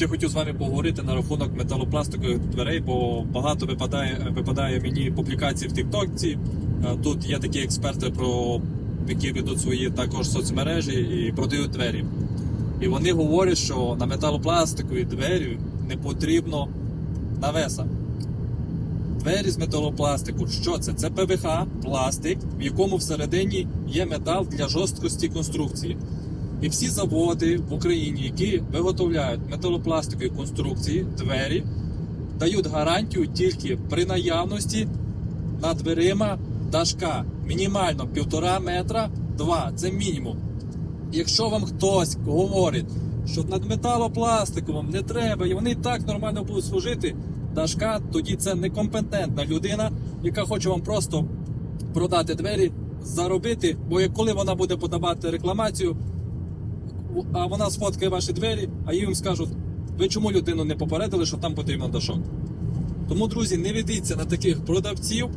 Ще хотів з вами поговорити на рахунок металопластикових дверей, бо багато випадає, випадає мені публікацій в Тіктокці. Е, Тут є такі експерти, про які ведуть свої також соцмережі і продають двері. І вони говорять, що на металопластикові двері не потрібно навеса. Двері з металопластику. Що це? Це ПВХ, пластик, в якому всередині є метал для жорсткості конструкції. І всі заводи в Україні, які виготовляють металопластикові конструкції, двері, дають гарантію тільки при наявності над дверима дашка. Мінімально півтора метра, два. Це мінімум. Якщо вам хтось говорить, що над металопластиковим не треба, і вони і так нормально будуть служити, дашка, тоді це некомпетентна людина, яка хоче вам просто продати двері, заробити, бо коли вона буде подавати рекламацію, а вона сфоткає ваші двері, а їм скажуть, ви чому людину не попередили, що там потрібно дашок. Тому, друзі, не ведіться на таких продавців,